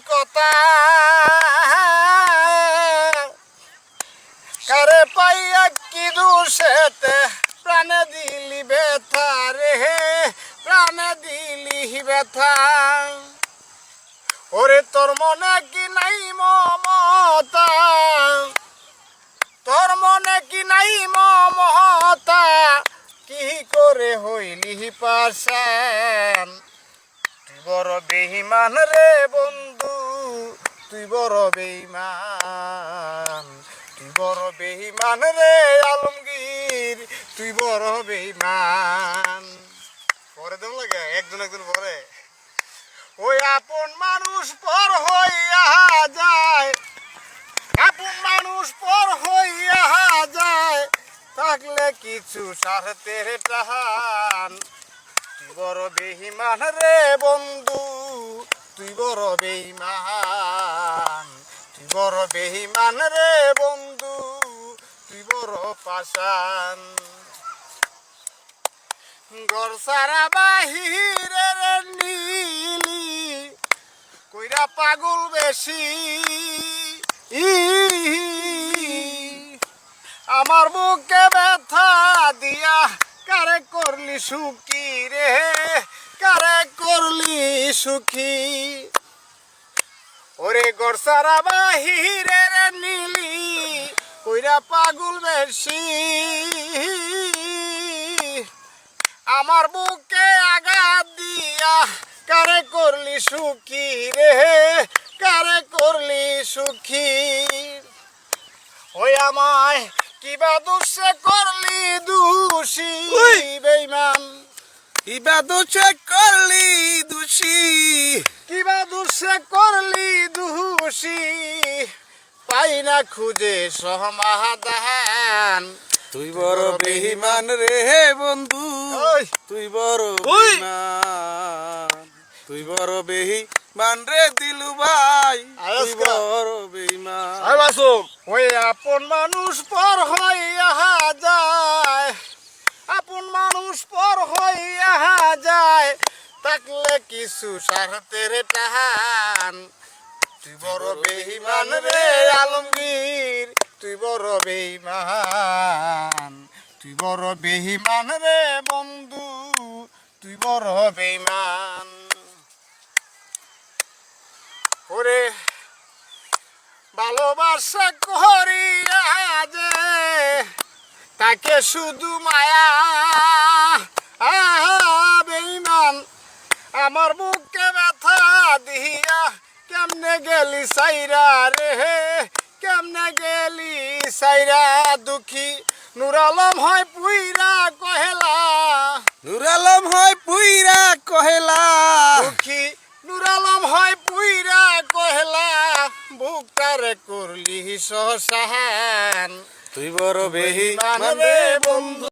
কথা? কারে পাইয়া কি দোষেতে? প্রাণে দিলি ব্যথা রে প্রাণে দিলি ব্যথা। ওরে তোর মনে কি নাই মমতা? তোর মনে কি নাই মমতা? কি করে হইলি পাশান? বড় বেহিমান রে বন্ধু। তুই বড় বেইমান তুই বড় বেইমান রে আলমগীর, তুই বড় বেইমান পরে দেব লাগে? একজন একজন পরে। ওই আপন মানুষ পর হইয়া যায়, আপন মানুষ পর হইয়া যায়, থাকলে কিছু সারতে টাহান বড় বেহিমান রে বন্ধু তুই বড় বেইমান তুই বড় বেহিমান রে বন্ধু তুই বড় পাশান ঘর সারা বাহিরের নীলি, কইরা পাগল বেশি। আমার বুকে ব্যথা দিয়া কারে করলি সুখী রে? কারে সুখী। ওরে গরসারা বাহিরের নীলি, কইরা পাগল বেশি। আমার বুকে আঘাত দিয়া, কারে করলি সুখী রে? কারে করলি সুখী? ওই আমায় কিবা দুষে করলি দোষী? ইবা দোষে করলি দোষী? কিবা দুষে করলি দোষী? পাই না খুঁজে সমাধান তুই বড় বেহিমান রে বন্ধু। তুই বড়! তুই বড় বেহিমান রে দিলু ভাই। তুই। বড় মাসুম। ওই আপন মানুষ পর হইয়া যায় আপন মানুষ পর হইয়া যায়, থাকলে কিছু সারতের টাহান তুই বড় বেইমান রে আলমগীর, তুই বড় বেইমান তুই বড় বেইমান রে বন্ধু, তুই বড় বেইমান ওরে, ভালোবাসা করিয়া যে তাকে শুধু মায়া আহা, বেইমান আমার বুকে ব্যথা দিয়া কেমনে গেলি সাইরা রে হে? কেমনে গেলি সাইরা দুঃখী? নুর আলম হয় পুইরা কহেলা। নুর আলম হয় পুইরা কহেলা। দুঃখী নুর আলম হয় পুইরা কহেলা। বুকটারে করলি সহসান। তুই বড় বেহি বন্ধু।